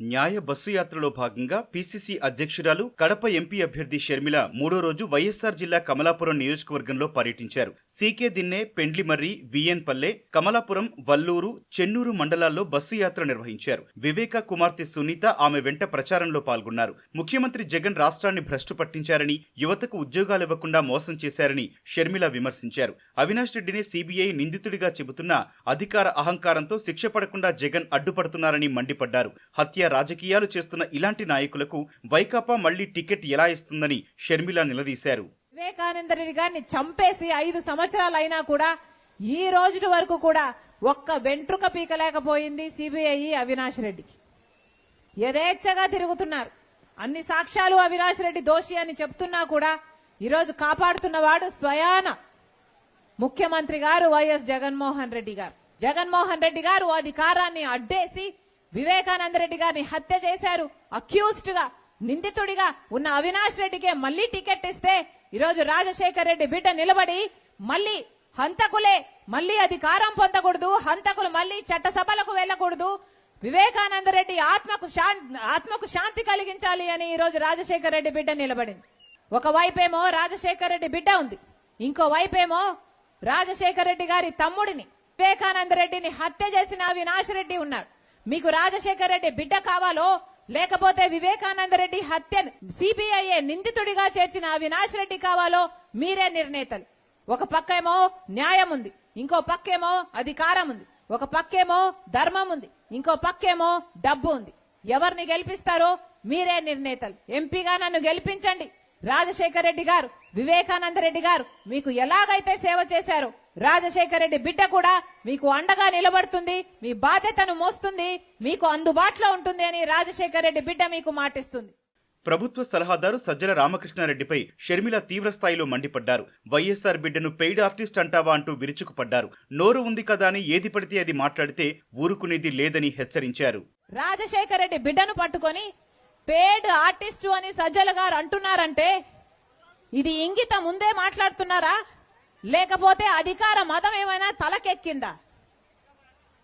న్యాయ బస్సు యాత్రలో భాగంగా పీసీసీ అధ్యక్షురాలు కడప ఎంపీ అభ్యర్థి షర్మిల మూడో రోజు వైఎస్సార్ జిల్లా కమలాపురం నియోజకవర్గంలో పర్యటించారు. సీకే దిన్నే పెండ్లిమర్రి విఎన్ పల్లె కమలాపురం వల్లూరు చెన్నూరు మండలాల్లో బస్సు యాత్ర నిర్వహించారు. వివేక కుమార్తె సునీత ఆమె వెంట ప్రచారంలో పాల్గొన్నారు. ముఖ్యమంత్రి జగన్ రాష్ట్రాన్ని భ్రష్టు పట్టించారని యువతకు ఉద్యోగాలు ఇవ్వకుండా మోసం చేశారని షర్మిల విమర్శించారు. అవినాష్ రెడ్డిని సీబీఐ నిందితుడిగా చెబుతున్నా అధికార అహంకారంతో శిక్ష పడకుండా జగన్ అడ్డుపడుతున్నారని మండిపడ్డారు. హత్య రాజకీయాలు చేస్తున్న ఇలాంటి నాయకులకు వైకాపా మళ్ళీ టికెట్ ఎలా ఇస్తుందని షర్మిల నిలదీశారు. వివేకానంద రెడ్డి గారిని చంపేసి ఐదు సంవత్సరాలు అయినా కూడా ఈ రోజు వరకు కూడా ఒక్క వెంట్రుక పీకలేకపోయింది సిబిఐ అవినాష్ రెడ్డికి. యథేచ్ఛగా తిరుగుతున్నారు. అన్ని సాక్ష్యాలు అవినాష్ రెడ్డి దోషి అని చెప్తున్నా కూడా ఈరోజు కాపాడుతున్నవాడు స్వయాన ముఖ్యమంత్రి గారు వైఎస్ జగన్మోహన్ రెడ్డి గారు. జగన్మోహన్ రెడ్డి గారు అధికారాన్ని అడ్డేసి వివేకానంద రెడ్డి గారిని హత్య చేశారు. అక్యూస్డ్గా నిందితుడిగా ఉన్న అవినాష్ రెడ్డికే మళ్ళీ టికెట్ ఇస్తే ఈరోజు రాజశేఖర్ రెడ్డి బిడ్డ నిలబడి మళ్ళీ హంతకులే మళ్ళీ అధికారం పొందకూడదు హంతకులు మళ్ళీ చట్టసభలకు వెళ్ళకూడదు. వివేకానంద రెడ్డి ఆత్మకు ఆత్మకు శాంతి కలిగించాలి అని ఈ రోజు రాజశేఖర రెడ్డి బిడ్డ నిలబడింది. ఒక రాజశేఖర రాజశేఖర్ రెడ్డి బిడ్డ ఉంది. ఇంకో వైపేమో రాజశేఖర్ రెడ్డి గారి తమ్ముడిని వివేకానంద రెడ్డిని హత్య చేసిన అవినాష్ రెడ్డి ఉన్నాడు. మీకు రాజశేఖర్ రెడ్డి బిడ్డ కావాలో లేకపోతే వివేకానంద రెడ్డి హత్య సిబిఐఏ నిందితుడిగా చేర్చిన అవినాష్ రెడ్డి కావాలో మీరే నిర్ణేతలు. ఒక పక్కేమో న్యాయం ఉంది ఇంకో పక్కేమో అధికారం ఉంది ఒక పక్కేమో ధర్మం ఉంది ఇంకో పక్కేమో డబ్బు ఉంది. ఎవరిని గెలిపిస్తారో మీరే నిర్ణేతలు. ఎంపీగా నన్ను గెలిపించండి. రాజశేఖర రెడ్డి గారు వివేకానంద రెడ్డి గారు మీకు ఎలాగైతే సేవ చేశారో రాజశేఖర రెడ్డి బిడ్డ కూడా మీకు అండగా నిలబడుతుంది మీ బాధ్యతను మోస్తుంది మీకు అందుబాటులో ఉంటుంది అని రాజశేఖర రెడ్డి బిడ్డ మీకు మాటిస్తుంది. ప్రభుత్వ సలహాదారు సజ్జల రామకృష్ణారెడ్డిపై షర్మిల తీవ్రస్థాయిలో మండిపడ్డారు. వైఎస్సార్ బిడ్డను పెయిడ్ ఆర్టిస్ట్ అంటావా అంటూ విరుచుకుపడ్డారు. నోరు ఉంది కదా అని ఏది పడితే అది మాట్లాడితే ఊరుకునేది లేదని హెచ్చరించారు. రాజశేఖర రెడ్డి బిడ్డను పట్టుకొని పేడ్ ఆర్టిస్టు అని సజ్జల గారు అంటున్నారంటే ఇది ఇంగిత ముందే మాట్లాడుతున్నారా? లేకపోతే అధికార మతం ఏమైనా తలకెక్కిందా?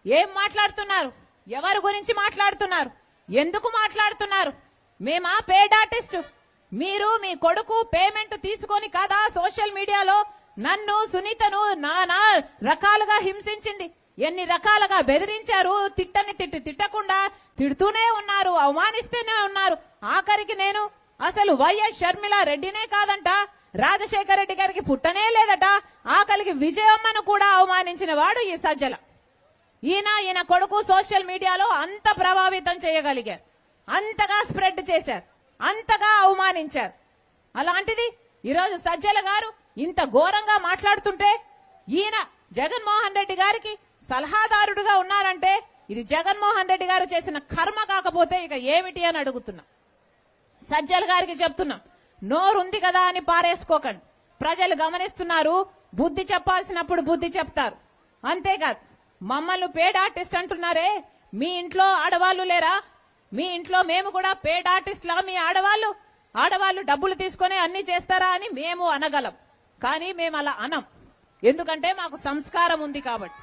ఏం మాట్లాడుతున్నారు? ఎవరి గురించి మాట్లాడుతున్నారు? ఎందుకు మాట్లాడుతున్నారు? మేమా పేడ్ ఆర్టిస్ట్? మీరు మీ కొడుకు పేమెంట్ తీసుకొని కదా సోషల్ మీడియాలో నన్ను సునీతను నానా రకాలుగా హింసించింది. ఎన్ని రకాలుగా బెదిరించారు? తిట్టని తిట్టి తిట్టకుండా తిడుతూనే ఉన్నారు అవమానిస్తూనే ఉన్నారు. ఆఖరికి నేను అసలు వైఎస్ షర్మిల రెడ్డినే కాదంట రాజశేఖర రెడ్డి గారికి పుట్టనే లేదట. ఆకలికి విజయమ్మను కూడా అవమానించిన వాడు ఈ సజ్జల. ఈయన ఈయన కొడుకు సోషల్ మీడియాలో అంత ప్రభావితం చేయగలిగారు. అంతగా స్ప్రెడ్ చేశారు. అంతగా అవమానించారు. అలాంటిది ఈరోజు సజ్జల గారు ఇంత ఘోరంగా మాట్లాడుతుంటే ఈయన జగన్మోహన్ రెడ్డి గారికి సలహాదారుడుగా ఉన్నారంటే ఇది జగన్మోహన్ రెడ్డి గారు చేసిన కర్మ కాకపోతే ఇక ఏమిటి అని అడుగుతున్నా. సజ్జల గారికి చెప్తున్నాం. నోరుంది కదా అని పారేసుకోకండి. ప్రజలు గమనిస్తున్నారు బుద్ధి చెప్పాల్సినప్పుడు బుద్ధి చెప్తారు. అంతేకాదు మమ్మల్ని పేడ్ ఆర్టిస్ట్ అంటున్నారే మీ ఇంట్లో ఆడవాళ్ళు లేరా? మీ ఇంట్లో మేము కూడా పేడ్ ఆర్టిస్ట్లా మీ ఆడవాళ్ళు? ఆడవాళ్ళు డబ్బులు తీసుకొని అన్ని చేస్తారా అని మేము అనగలం. కానీ మేము అలా అనం ఎందుకంటే మాకు సంస్కారం ఉంది కాబట్టి.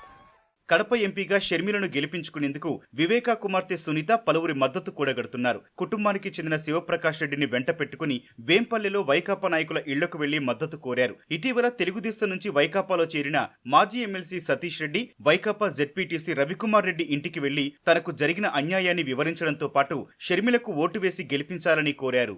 కడప ఎంపీగా షర్మిలను గెలిపించుకునేందుకు వివేకా కుమార్తె సునీత పలువురి మద్దతు కూడగడుతున్నారు. కుటుంబానికి చెందిన శివప్రకాష్ రెడ్డిని వెంట పెట్టుకుని వేంపల్లెలో వైకాపా నాయకుల ఇళ్ళకు వెళ్ళి మద్దతు కోరారు. ఇటీవల తెలుగుదేశం నుంచి వైకాపాలో చేరిన మాజీ ఎమ్మెల్సీ సతీష్ రెడ్డి వైకాపా జెడ్పీటీసీ రవికుమార్ రెడ్డి ఇంటికి వెళ్ళి తనకు జరిగిన అన్యాయాన్ని వివరించడంతో పాటు షర్మిలకు ఓటు వేసి గెలిపించాలని కోరారు.